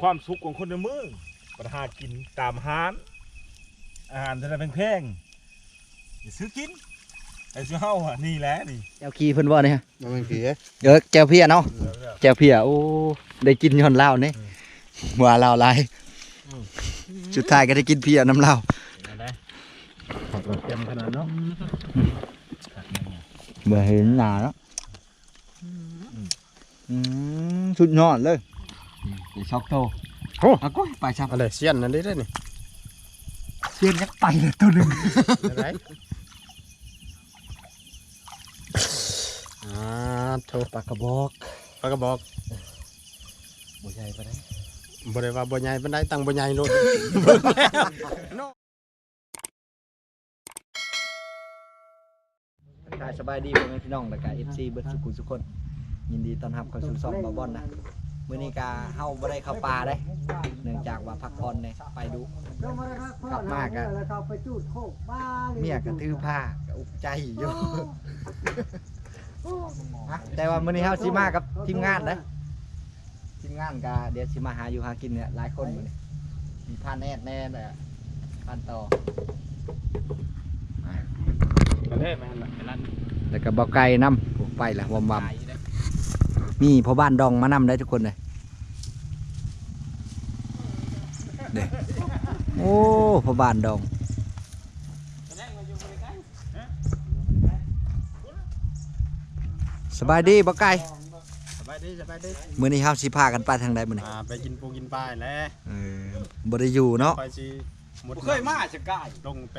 ความสุขของคนในเมืองปัญหากินตามห้านอาหารจะได้แพงๆอย่าซื้อกินไอ้ซื้อเฮาอะนี่แหละนี่แจวขี้เพิ่นบ่เนี่ยมันเป็นผีเออแจวเพียเนาะแจวเพียโอ้ได้กินย้อนเหล้านี่ว่าเหล้าหลายสุดท้ายก็ได้กินเพียน้ำเหล้าเต็มขนาดเนาะเมื่อเห็นหน้าเนาะอืมสุดยอดเลย ไปช็อกโตโอ้เอาก้อยไปชับอะไรเสียนนั่นได้ได้นี่เสียนยักไปเลยตัวหนึงอะไรอ่าโทรปากกระบอกปากกระบอกบ่ใหญ่ปานใดบ่ได้ว่าบ่ใหญ่ปานใดตั้งบ่ใหญ่โลดทักทายสบายดีพ่อแม่พี่น้องแล้วก็ FC เบิดสุขุทุกคน ยินดีต้อนรับเข้าสู่ช่องบาบอนนะ มื้อนี้ก็เฮาบ่ได้เข้าป่าได้ เนื่องจากว่าพักผ่อนเนี่ยไปดู กลับมาก็แล้วเขาไปจูดโคกบ้าลเมียก็ถือผ้าก็อุกใจอยู่ฮะแต่ว่ามื้อนี้เฮาสิมากับทีมงานเด้อทีมงานก็เดี๋ยวสิมาหาอยู่หากินเนี่ยหลายคนมื้อนี้มีพานแอดแน่แหละพานต่อประเทศแม่นละไอ้ร้าน แล้วก็บ่ไก่นำไปละวอมวๆ มีพ่อบ้านดองมานำได้ทุกคนเลยเด้โอ้พ่อบ้านดองสบายดีบ่ไก่สบายดีสบายดีมื้อนี้เฮาสิพากันไปทางใดมื้อนี้อ่าไปกินปูกินปลาแล้วเออบ่ได้อยู่เนาะคอยสิหมดเคยมาจะกล้าลงไป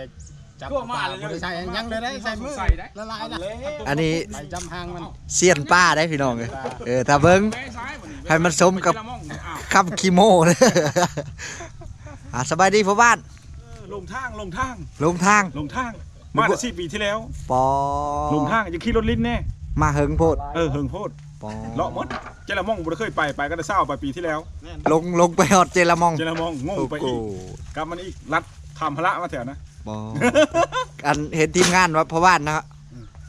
จับทั่วมาเลยบ่ได้ใส่ยังเลยได้ใส่มือใส่ได้ละลายนะอันนี้ไปจำหางมันเสียนป้าได้พี่น้องเอ้ยเออถ้าเบิ่งให้มันสมกับคำคีโมเลยอะสบายดีพ่อบ้านลงทางลงทางลงทางลงทางมาแต่สี่ปีที่แล้วปอลงทางจะขี่รถลิ้นแน่มาเฮิงโพดเออเฮิงโพดปอเลาะหมดเจละมองบ่ได้เคยไปไปก็ได้เศร้าไปปีที่แล้ว ลงลงไปฮอดเจลามองเจละมองงงไปอีกกลับมันอีกรัดทำพละมาแถวนะ ปออันเห็นทีมงานว่าพ่อบ้านนะฮะ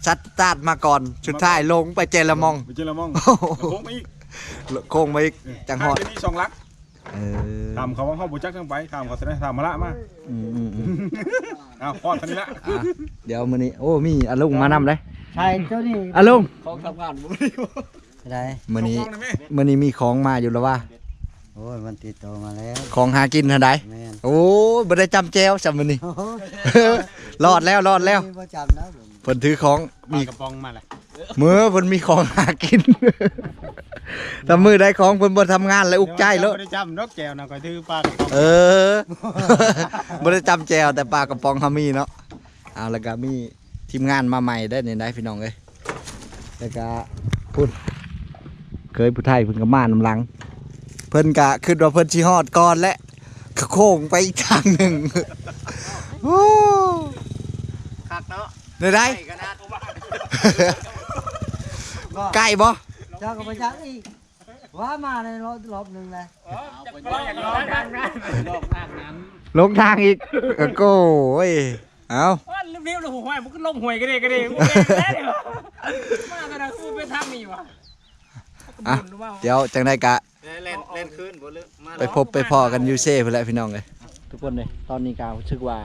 ชัดตาดมาก่อน สุดท้ายลงไปเจลามอง ไปเจละมองโอ้โห โค้งไปอีกโค้งมาอีกจังหอดทาจะมีสองลักเออถามเขาว่าเขาบ่จักทั้งไปถามเขาแสดงถามพละมาอืมอืมอืมอ้าวพอดเท่านี้ละอะเดี๋ยวมื้อนี้โอ้มีอาลุงมานำเลยใช่เจ้านี่อาลุงของทำงานบ่ได้มื้อนี้ของได้ไหมมื้อนี้มีของมาอยู่แล้วว่า โอ้ยมันติดต่อมาแล้วของหากินทันใดแม่นโอ้บ่ได้จำแจวจำมื้อนี้โอ้โหรอดแล้วรอดแล้วนี่บ่จำนะผมเพิ่นถือของมีมีกระป๋องมาแหละมือเพิ่นมีของหากินถ้ามือได้ของเพิ่นบ่ทำงานแล้วอุกใจแล้วบ่ได้จำนกแก้วนะคอยถือปลากระป๋องเออบ่ได้จำแจวแต่ปลากระป๋องเฮามีเนาะ เอาแล้วก็มีทีมงานมาใหม่ได้นี่ได้พี่น้องเอ้ยแล้วก็พุ่นเคยผู้ไทยเพิ่นก็มานำหลัง เพิ่นก็คิดว่าเพิ่นสิฮอดก่อนและก็โค้งไปอีกทางหนึงโอ้คักเนาะได้ได้ใส่กระดาษใกล้บ่เจ้าก็ไปจักอีกว่ามาในรอบรอบหนึงเลยลงทางอีกเออโก้ยเอาเรียบๆเลยหัวห้อยมันก็ลมห่วยกันเด้กันเด้กูเป็นแล้วเดี๋ยวมากันนะกูเป็นทำนี่วะ อะเดี๋ยวจังได้กะเล่นเล่นคืนบ่ลืมมาไปพบไปพอกันอยูเซ่เพื่อนแหละพี่น้องเลยทุกคนเลยตอนนี้การู้สึกว่า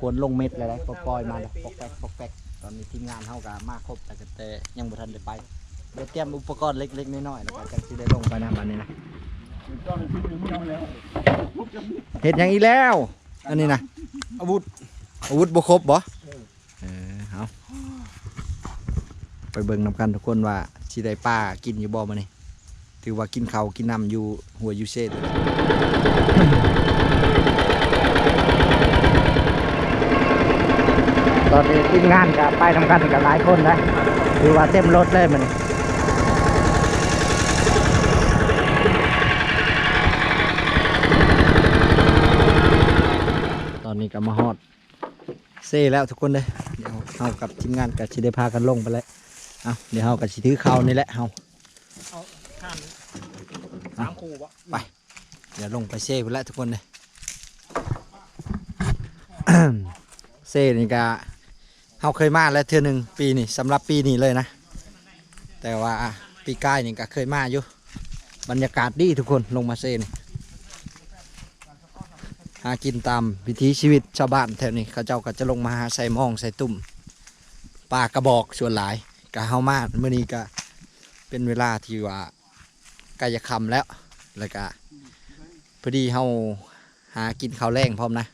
ฝนลงเม็ดอะไรปล่อยๆมาแล้วปอกแป๊กปอกแป๊กตอนนี้ทีมงานเฮากามาครบแต่ก็แต่ยังบ่ทันได้ไปเดี๋ยวเตรียมอุปกรณ์เล็กๆน้อยๆแล้วก็จังสิได้ลงไปนะมันนี้นะเห็ดหยังอีกแล้ว อันนี้นะอาวุธอาวุธบ่ครบบ่เออ เอาไปเบิ่งนำกันทุกคนว่าสิได้ป้ากินอยู่บ่มื้อนี้ถือว่ากินเขากินน้ำอยู่หัวยูเซ่ตอนนี้ทีมงานกับไปทำกันกับหลายคนนะคือว่าเต็มรถเลยมันตอนนี้ก็มาฮอดเซ่แล้วทุกคนเลยเดี๋ยวเฮากับทีมงานกับชิได้พากันลงไปแล้ว เอาเดี๋ยวเฮากับชิถือเขานี่แหละเฮาสามคู่ปะเดี๋ยวลงไปเซ่ไปแล้วทุกคนเลยเซ่นี่ก็เฮาเคยมาแล้วเทื่อหนึ่งปีนี่สำหรับปีนี้เลยนะ แต่ว่าปีกายนี่ก็เคยมาอยู่ บรรยากาศดีทุกคนลงมาเซ่นี่หากินตามวิถีชีวิตชาวบ้านแถวนี้เขาเจ้าก็จะลงมาหาใส่หมองใส่ตุ่มปลากระบอกส่วนหลาย ก็เฮามาเมื่อนี้ก็เป็นเวลาที่ว่าใกล้จะค่ำแล้วแล้วก็พอดีเฮาหากินข้าวแรงพร้อมนะ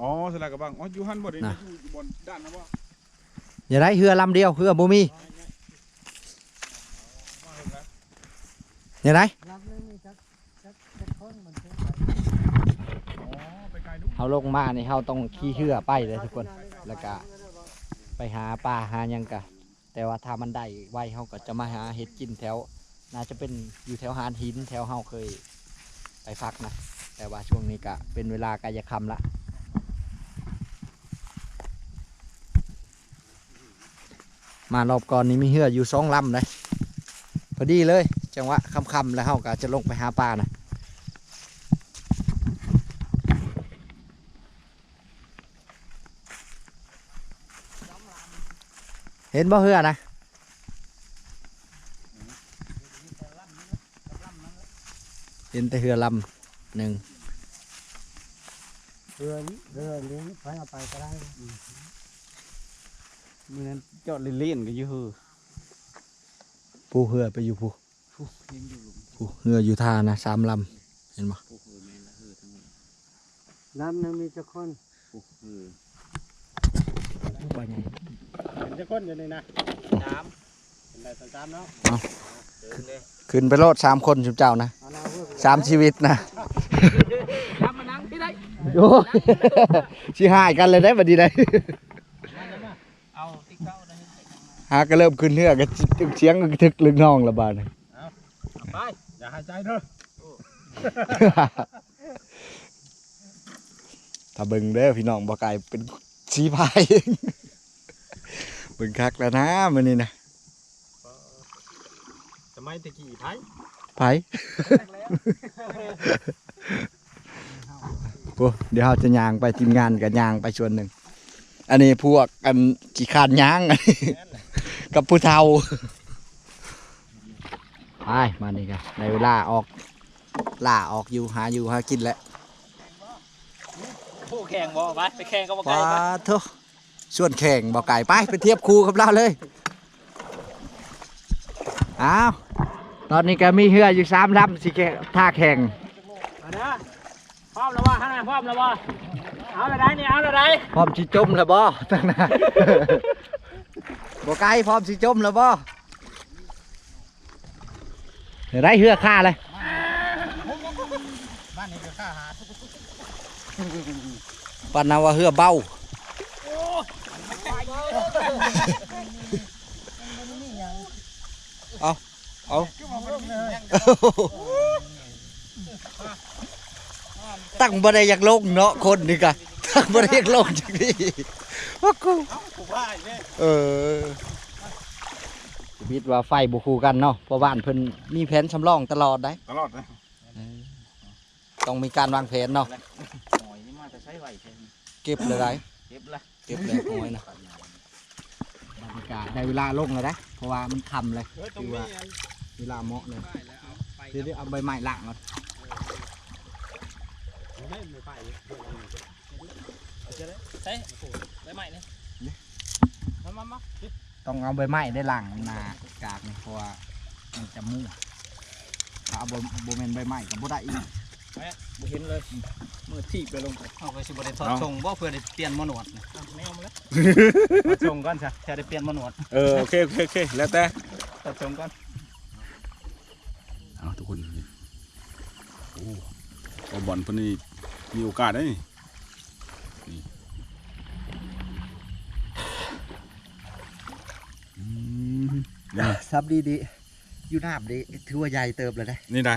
อ๋อสลากกระบังอ๋ออยู่หันบ่ได้อยู่บนด้านนะบ่อย่าได้เหือลำเดียวเหือบ่มีอย่าได้รับเลยมีจักจักจักคนมันถึง อ๋อไปไกลดู เฮาลงมานี่เฮาต้องขี่เหือไปเลยทุกคนแล้วก็ไปหาปลาหายังกะแต่ว่าถ้ามันได้ไวเฮาก็จะมาหาเห็ดกินแถว น่าจะเป็นอยู่แถวหานหินแถวเฮาเคยไปพักนะแต่ว่าช่วงนี้ก็เป็นเวลากายคำละมารอบก่อนนี้มีเหืออยู่สองลำเลยพอดีเลย จังหวะค่ำๆแล้วเฮาก็จะลงไปหาปลานะ ห็นบ่เหือนะเห็นแต่เหือลำหนึ่งเรือนี้เรือนี้ไปเอาไปก็ได้มื้อนั้นเจาะเล่นๆก็อยู่ฮือผู้เหือไปอยู่ผู้ผู้เหืออยู่ท่านะสามลำเห็นบ่น้ำหนึงมีจักคนปลาใหญ่ เห็นจะคนอยู่นี่นะน้ำเป็นได้สามเนาะขึ้นไปโลดสามคนชุบเจ้านะเอาหน้าเพื่อสามชีวิตนะทำมานั่งที่ได้โอ้ยชิหายกันเลยได้บัดนี้ได้เอาติ๊กเก้าได้หาก็เริ่มขึ้นเหือก็เสียงก็ทึกลึกน้องละบาดนี้ไปอย่าหายใจเด้อถ้าเบิ่งเด้อพี่น้องบ่ไกลเป็นสีพายเบิ่งคักแล้วนะมื้อนี้นะสมัยตะกี้ไผไผโอ้เดี๋ยวเราจะย่างไปทีมงานกับย่างไปชวนหนึ่ง อันนี้พวกอันขี้ขานย่างอันนี้กับผู้เฒ่าไปมานี่กันในเวลาออกล่าออกอยู่หาอยู่หากินแล้วผู้แข่งบ่ไปไปแข่งก็บ่ไกลว้าไปเถอะ ส่วนแข่งบอกไก่ไปไปเทียบคู่กับเราเลยอ้าวตอนนี้ก็มีเหืออยู่สามลำสิแข่งท่าแข่งเอาเด้อพร้อมแล้วบ่ฮะพร้อมแล้วบ่เอาละได้นี่เอาละได้พร้อมสิจมแล้วบ่ตั้งหน้าบ่ไก่พร้อมสิจมแล้วบ่เดี๋ยวได้เหือค่าเลยบ้านนี้ก็ค่าหาปันนาว่าเหือเบา เอาเอาตั้งบ่ได้อยากลงเนาะคนนี่กะตั้งบ่ได้อยากลงจักนี่ว่ากูผู้ว่าอีกเด้เออชีวิตว่าไฟบุคูกันเนาะเพราะบ้านเพิ่นมีแผนสำรองตลอดได้ตลอดนะต้องมีการวางแผนเนาะหอยนี่มาจะใช้ไหวแค่เก็บเลยได้เก็บละเก็บเลยหอยนะ บรรยากาศได้เวลาลงเลยนะเพราะว่ามันค่ำเลยเฮ้ยตรงนี้อันเวลาเหมาะเลยเดี๋ยวเอาใบไม้ล่างก่อนไม่ไม่ไปใช้ได้ไหมเนี่ยมามามาต้องเอาใบไม้ได้ล่างหนากากนี่เพราะว่ามันจะมั่วถ้าเอาบ่บ่แม่นใบไม้ก็บ่ได้อีก บ่เห็นเลยมือทีบไปลงไปเอาไปสิบ่ได้ทอดชงบ่เพื่อได้เปลี่ยนหมอหนวดนะแมวมาแล้วทอดชงก่อนจ้ะจะได้เปลี่ยนหมอหนวดเออโอเคโอเคโอเคแล้วแต่ทอดชงก่อนเอาทุกคนโอ้เอาบอลเพิ่นนี่มีโอกาสได้นี่นี่อืมนี่ซับดีดีๆอยู่น้ำดีถือว่าใหญ่เติบเลยนะนี่ได้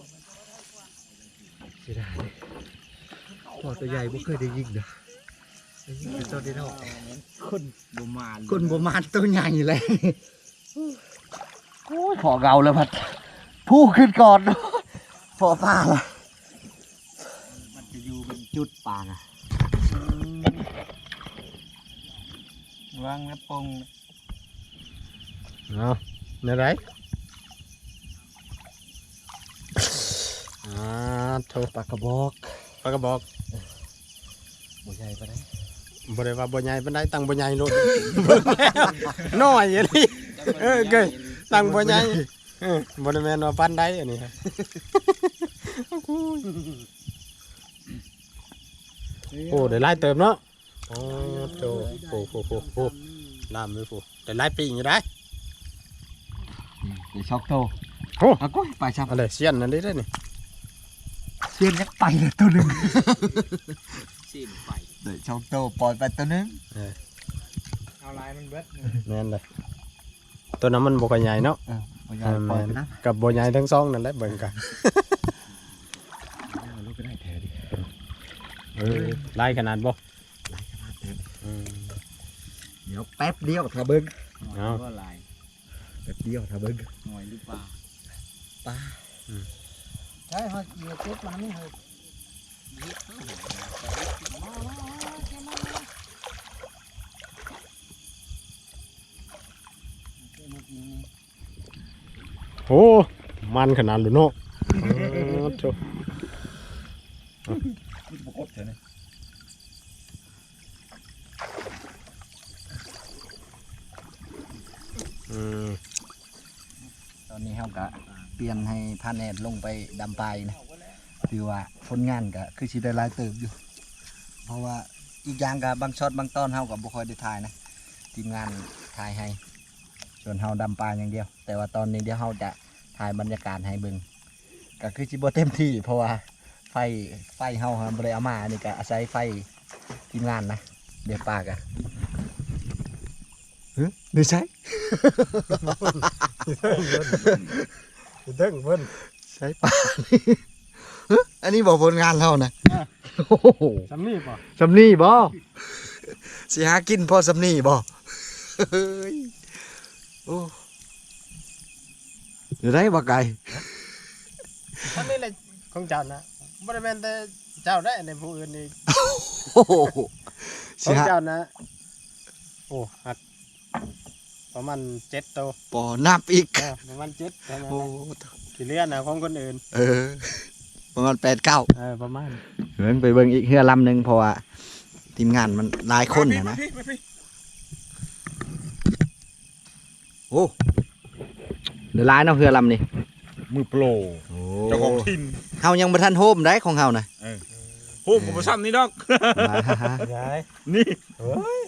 ไปไงเสียดายพอตัวใหญ่ไม่เคยได้ยิงเด้อได้ยิงเป็นตัวเดียวคนบ่มานคนประมาณตัวใหญ่เลยโอ้ยพอเกาแล้วพัดผู้ขึ้นก่อนพอปลาละมันจะอยู่เป็นจุดปลาน่ะวางแล้วปงเอาในไร อ่าโทรปลากระบอกปากกระบอกบ่ใหญ่ปานใดบ่ได้ว่าบ่ใหญ่ปานใดตั้งบ่ใหญ่โลด น้อยอย่างนี้เออเกยตั้งบ่ใหญ่เออบ่ได้แม่นว่าปานใดอันนี้ฮะโอ้ได้หลายเติมเนาะโอ้โตโอ้โหโหโหลามเลยโหได้หลายปีอยู่ได้เดี๋ยวช็อกโตโอ้เอาก้ เสียนนั่นได้ได้นี่เสียนยักไปเลยตัวหนึงสิ้นไปเดี๋ยวช็อกโตปล่อยไปตัวหนึงเอาลายมันเบิดแม่นเลยตัวนั้นมันบ่ค่อยใหญ่เนาะเออบ่ใหญ่ปล่อยไปนะกับบ่ใหญ่ทั้งสองนั่นแหละเบิ่งกันลูกก็ได้แถวดิเออลายขนาดบ่ไล่ขนาดเดิมอืมเดี๋ยวแป๊บเดียวถ้าเบิ่งเอาว่าลายแป๊บเดียวถ้าเบิ่งหน่อยหรือเปล่า ใช่ฮะเดี๋ยวเจ็บมันไม่เหยโอ้มันขนาดเลยเนาะเออโถ่ปกดเถอะนี่อืม ตอนนี้เฮาก็ เปลี่ยนให้พาแนดลงไปดำปลายนะคือว่าผลงานก็คือสิได้หลายเติบอยู่ เพราะว่าอีกอย่างก็บางช็อตบางตอนเฮาก็บ่ค่อยได้ถ่ายนะทีมงานถ่ายให้ส่วนเฮาดำปลาอย่างเดียว แต่ว่าตอนนี้เดี๋ยวเฮาจะถ่ายบรรยากาศให้เบิ่งก็คือสิบ่เต็มที่เพราะว่าไฟไฟเฮาฮะบ่ได้เอามาอันนี้ก็อาศัยไฟทีมงานนะเดี๋ยวปลากะเฮ้ยไม่ใช่ เด้งเพิ่นใช้ปลานี่เฮ้ยอันนี้บอกผลงานเรานะโอ้โหสำนี่ป่ะสำนีบ่สิหากินพอสำนีบ่เฮ้ยโอ้เดี๋ยวได้บ่ไก่ท่านนี่แหละของเจ้านะบ่ได้แม่นแต่เจ้าได้ในผู้อื่นนี่โอ้โหขสิองหาเจ้านะโอ้หัก ประมาณ7ตัวปอนับอีก เออประมาณ7เท่านั้นโอ้ นะที่เหลือนะของคนอื่นเออ ประมาณแปดเก้าเออประมาณเหินไปเบิ่งอีกเฮือลำหนึ่งเพราะว่าทีมงานมันหลายคนนะนะพี่พี่พี่โอ้เดี๋ยวหลายเนาะเฮือลำนี่มือโปรโอ้เจ้าของทินเฮายังบ่ทันโฮมได้ของเฮานะโฮมกับซ้ำนี่ดอกยายนี่เฮ้ยเอ้อ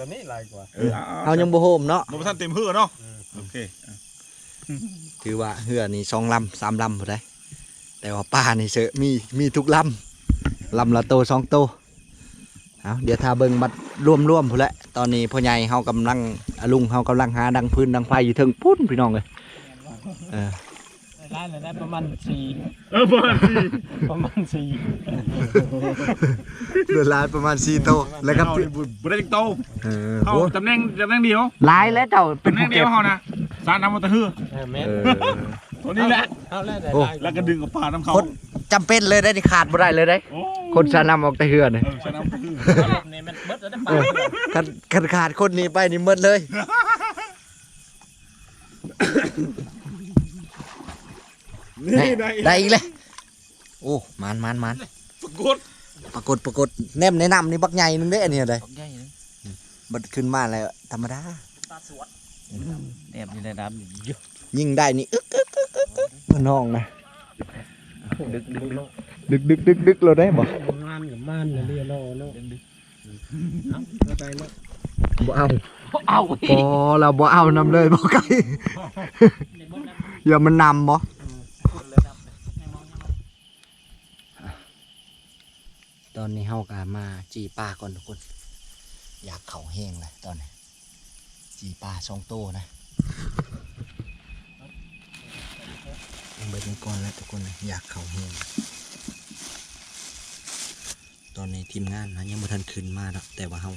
ตัวนี้หลายกว่าเออเฮายังบ่โฮมเนาะบ่ทันเต็มเหือเนาะโอเคถือว่าเฮือนี่สองลำสามลำพอได้แต่ว่าป้านี่เสอะมีมีทุกลำลำละโตสองโตเอาเดี๋ยวถ้าเบิ่งมัดรวมๆพุ่นแหละตอนนี้พ่อใหญ่เฮากำลังอาลุงเฮากำลังหาดังพื้นดังไฟอยู่เทึงปุ้นพี่น้องเลยเออ ได้เลยได้ประมาณสี่เออบ้านสิประมาณสี่เดือนลายประมาณ4โตแล้วก็เฮานี่บ่บ่ได้จักโตเออเฮาตำแหน่งตำแหน่งเดียวหลายแล้วเจ้าเป็ตำนแหน่ผู้งเดีเก็ยวบเฮานะสารน้ำมันตะเหือเออแม่นเออตัวนี้แหละเอาแล้วได้โอ้ลายแล้วก็ดึงกับปลาน้ำเขาคนจำเป็นเลยได้นี่ขาดบ่ได้เลยได้ โอ้คนชานำออกแต่เฮือนี่เออสารน้ำตะเหือนี่มันเบิดแล้วได้ปเอลาอคันคันขาดคนนี้ไปนี่หมดเลย นี่ได้ได้อีกเลยโอ้มันมันมันปรากฏปรากฏปรากฏแนมแนะนำนี่บักใหญ่นึงเด้ออันนี้เลยใหญ่เลยบัดขึ้นมาแล้วธรรมดาตาสวดแอบอยู่ในน้ำเยอะยิงได้นี่อึกอึกอึกอึกอึกมันน้องนะดึกดึกดึกดึกดึกดึกดึกเราได้บ่มันกับมันน่ะเรียรอเนาะเอาไปเนาะบ่เอาเอาพอเราบ่เอานำเลยบ่ไกลอย่ามันนำบ่ อนนี้เฮาก็มาจีป่าก่อนทุกคน อยากเข่าแห้งเลยตอนนี้ จีปลาสองโตนะลงไปเป็นก้อนแล้วทุกคนเลยอยากเข่าแห้งตอนนี้ทีมงานนะยังไม่ทันขึ้นมาหรอกแต่ว่าเฮา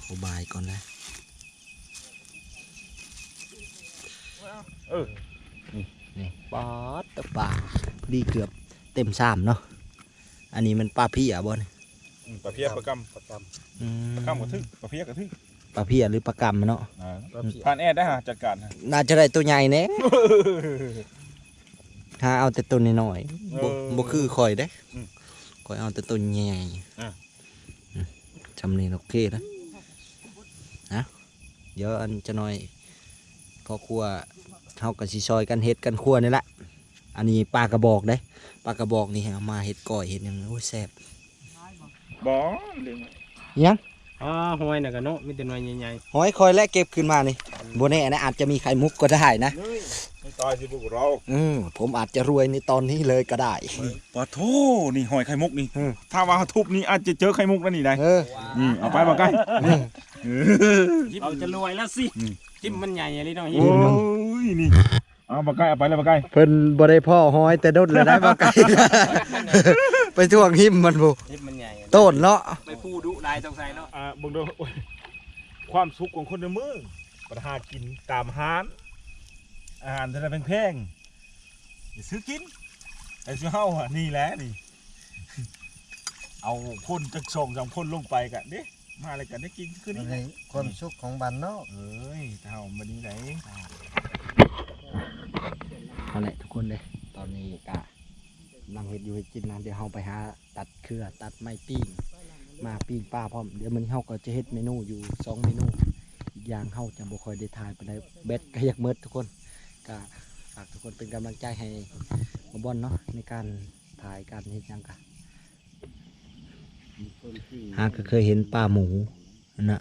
เขาบายก่อนนะเออนี่ปอดตะปลาพอดีเกือบเต็มสามเนาะ อันนี้มันปลาพี่อะบอลอืมปลาเพียประกำประกำประกำกระทึกปลาเพียกระทึกปลาพี่หรือปลากำเนาะ อ่าผ่านแอดได้ฮะจัดการฮะน่าจะได้ตัวใหญ่เนี่ยถ้าเอาแต่ตัวน้อยๆบ่เออบ่คือข่อยเด้อืมข่อยเอาแต่ตัวใหญ่อะอืมจำนี่โอเคนะนะเดี๋ยวอันจะน้อยพอครัวเฮากับสิซอยกันเฮ็ดกันครัวนี่แหละ อันนี้ปลากระบอกเด้ปลากระบอกนี่เอามาเฮ็ดก้อยเฮ็ดหยังโอ้ยแซ่บบอเรื่องยังอ๋อห้อยน่ะก็เนาะมีแต่หน่วยใหญ่หอยคอยและเก็บขึ้นมานี่บ่แน่นะอาจจะมีไข่มุกก็ได้นะไม่ตายสิพวกเราอืมผมอาจจะรวยในตอนนี้เลยก็ได้ปะโทนี่หอยไข่มุกนี่อืมถ้าว่าเขาทุบนี่อาจจะเจอไข่มุกแล้วนี่ได้เออนี่เอาไปมาใกล้นี่เออๆเราจะรวยแล้วสิอืมจิ้มมันใหญ่อะไรเนาะโอ้ยนี่ เอามาใกล้เอาไปเลยมาใกล้เพิ่นบ่ได้พ่อหอยแต่ดดเลยได้บ่ไกล ไปท่วงหิมมันบ่จิ้มมันใหญ่ต้นเนาะไปพูดูลายตรงใส่เนาะอ่าเบิ่งดูโอ้ยความสุขของคนในเมืองประหากินตามห้านอาหารที่แพงๆอย่าซื้อกินไอ้ซื้อเฮาอะนี่แหละนี่ เอาพ่นจักส่งสองพ่นลงไปกันเด้มาอะไรกันได้กินคืนนี้ในความสุขของบ้านนอก เอ้ยเท่ามันนี้ไหน เอาแหละทุกคนเลย ตอนนี้ก็กำลังเฮ็ดอยู่เฮ็ดกินนะเดี๋ยวเฮาไปหาตัดเครือตัดไม้ปิ้งมาปิ้งปลาพร้อมเดี๋ยวมันเฮาก็จะเฮ็ดเมนูอยู่สองเมนูอีกอย่างเฮาจะบ่ค่อยได้ถ่ายปานใดเบ็ดก็อยากเมิดทุกคนก็ฝากทุกคนเป็นกำลังใจให้หมอบอลเนาะในการถ่ายการเฮ็ดหยังกะหากก็เคยเห็นปลาหมูนั่นนะ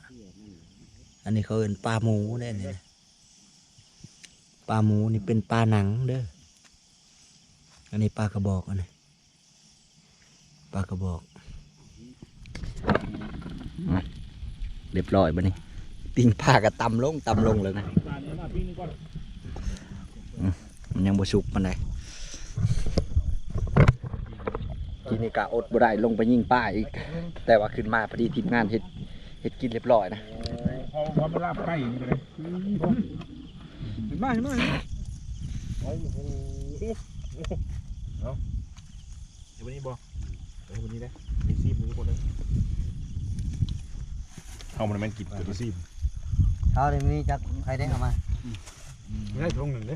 อันนี้เขาเห็นปลาหมูได้เนี่ย ปลาหมูนี่เป็นปลาหนังเด้อ อันนี้ปลากระบอกอันนี้ปลากระบอก เรียบร้อยบัดนี้ปิ้งปลากระตำลงตำลงเลยนะมันยังบ่สุกมันไดกินนี่กะอดบ่ได้ลงไปยิงป้าอีก แต่ว่าขึ้นมาพอดีทีมงานเฮ็ดเฮ็ดกินเรียบร้อยนะพอพอมันลาบใกล้อย่าง นี้ไปเห็นไหมเห็นมาโอ้โหเอาเดี๋ยววันนี้บอเดี๋ยววันนี้นะมีซีมทุกคนเลยเอามันแม่นกินตัวซีมเขาได้มีจักใครได้เอามาไม่ได้ทงหนึ่งเด้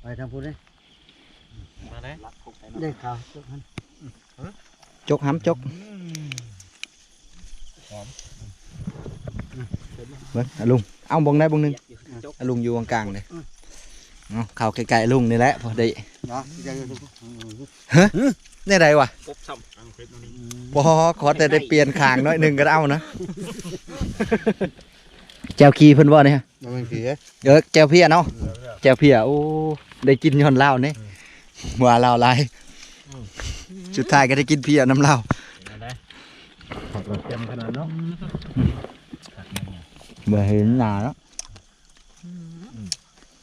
ไปทางพูดเลยมาได้ได้ข่าวทุกท่นจกห้ำจกเบิ้งลุงเอาบงได้บงหนึ่ง อะลุงอยู่กลางๆเลยเอาเข่าไกลๆลุงนี่แหละพอได้เนาะได้ได้ไรวะกบซ้ตั้งเฟซตรงนี้พอขอแต่ได้เปลี่ยนคางน้อยหนึ่งก็เอานะแจวคีเพิ่นว่าเนี่ยมันคือเออแจวเพียเนาะแจวเพียโอ้ได้กินย้อนเหล้าเนี่ยว่าเหล้าหลายสุดท้ายก็ได้กินเพียน้ำเหล้าำมาได้เต็มขนาดเนาะเบื่อเห็นหนาแล้ว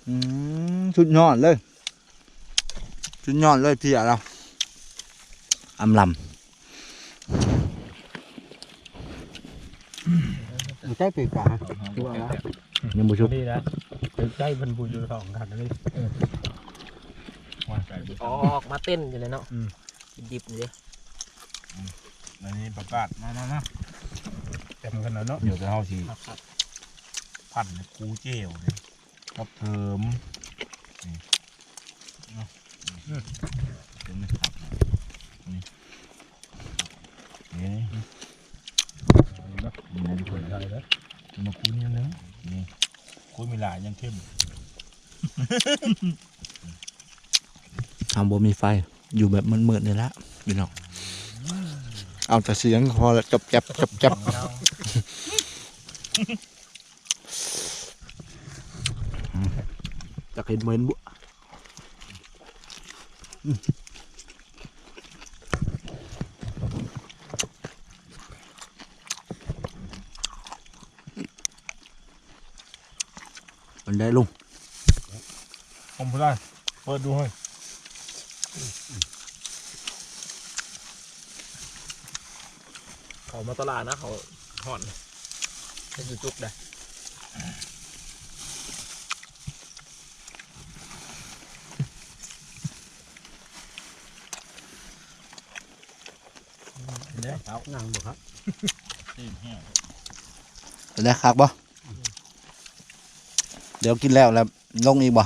อืมสุดยอดเลยสุดยอดเลยเพียเราอำลใช่ปีกาำยังบุชุบนี่นะใจมันบูอยู่สองกันนี่ว่าไก่บุญออกมาเต้นอยู่เลยเนาะดิบๆเลยอันนี้ประกาศมามามาเต็มขนาดเนาะเดี๋ยวจะเอาสีพันคูเจลเลย กับเทิมนี่เนาะอืมเดี๋ยวนะครับนี่นี่นี่นะนี่ทุกคนได้แล้วมาคูนี่นึงนี่คูมีหลายยังเข้มทำบ่มีไฟอยู่แบบมืดๆนี่ละพี่น้องเอาแต่เสียงพอแล้วจับจับจับจับ จะเห็นเหมือนบุมันได้ลุงผมไม่ได้ เปิดดูให้เขามาตลาดนะเขาห่อนเป็จุกๆได้ นั่งบ่ครับได้คักบ่เดี๋ยวกินแล้วแล้วลงอีกบ่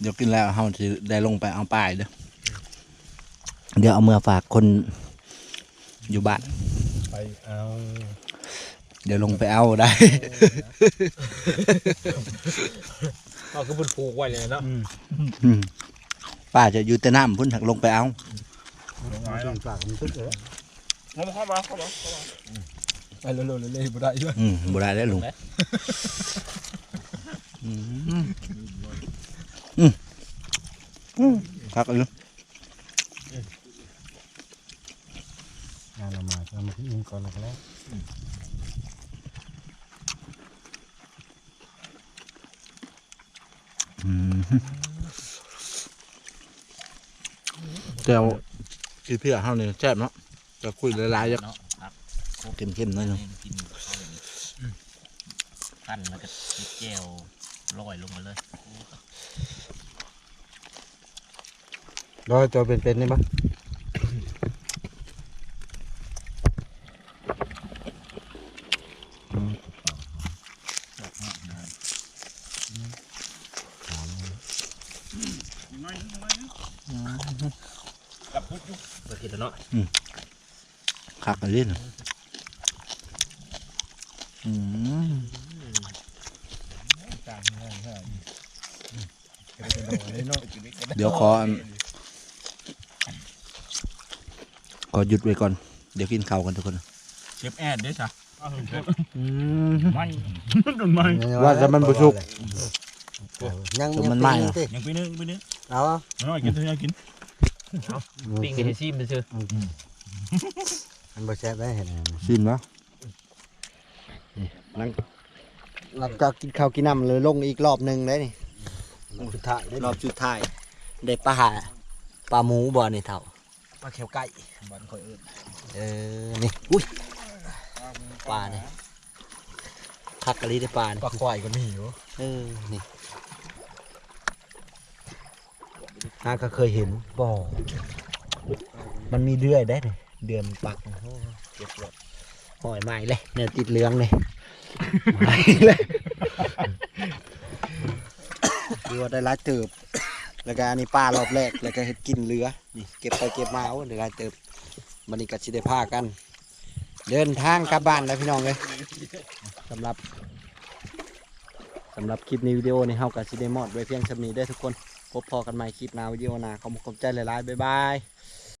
เดี๋ยวกินแล้วเฮาสิได้ลงไปเอาป้ายเด้อเดี๋ยวเอาเมื่อฝากคนอยู่บ้านไปเอาเดี๋ยวลงไปเอาได้เอาคือบุญผูกไว้เลยเนาะอืมป้าจะอยู่แต่น้ำพุ่นถักลงไปเอาช่วงฝากมันตึกเออเข้ามาเข้ามาเข้ามาไปเร็วๆเลยบ่ได้ด้วยอืมบุได้ได้อลุงอืมอืมอืมคักเลยงานละมาเอามากินก่อนแล้วก็แล้วอืมเดี๋ยวกินเพื่อเฮานี่แซ่บเนาะ จะคุยหลายๆจักเนาะครับเข้มๆหน่อยหนึงกินข้าวอย่างนี้ขั้นแล้วก็แก้วลอยลงมาเลยรอตัวเป็นๆนี่บ่กับพุทธอยู่เปิดกินแล้วเนาะ คักเลยนะอืมจางง่ายง่ายเดี๋ยวขออันขอหยุดไว้ก่อน เดี๋ยวกินข้าวกันทุกคน เชฟแอดด้วยจ้ะอืมไม่โดนไม้ว่าจะมันบ่สุกยังแต่มันไหม้อะยังไปนึงไปนึงเอาเอาน้อยกินเท่านี้กินปิ้งให้ซิมไปซื้อ มันบ่แซ่บได้เห็นไหมชิมแล้วหลังจากกินข้าวกินน้ำเลยลงอีกรอบหนึงได้นี่รอบสุดท้ายได้รอบสุดท้ายได้ปลาหาปลาหมูบ่นี่เท่าปลาเขียวไก่บ้านคอยเอิ้นเออนี่อุ้ยปลาเนี่ยคักกะลีได้ปลาเนี่ยปลาควายก็มีอยู่เออนี่อาก็เคยเห็นบ่อมันมีเดือยได้เนี่ย เดือยมันปักโอ้โหเจ็บหลดหอยใหม่เลยเนี่ยติดเหลืองเลยใหม่เลยดูว่าได้หลายเติบ แล้วก็อันนี้ปลารอบแรก แล้วก็เห็ดกินเหลือ นี่เก็บไปเก็บมาโอ้ได้หลายเติบมันนี่ก็สิได้พากัน เดินทางกลับบ้านแล้วพี่น้องเลยสำหรับสำหรับคลิปนี้วิดีโอนี้เฮากับซิเดมอดไว้เพียงชำนี้ได้ทุกคน พบพอกันใหม่คลิปหน้าวิดีโอหน้าขอบคุณใจหลายๆบ๊ายบาย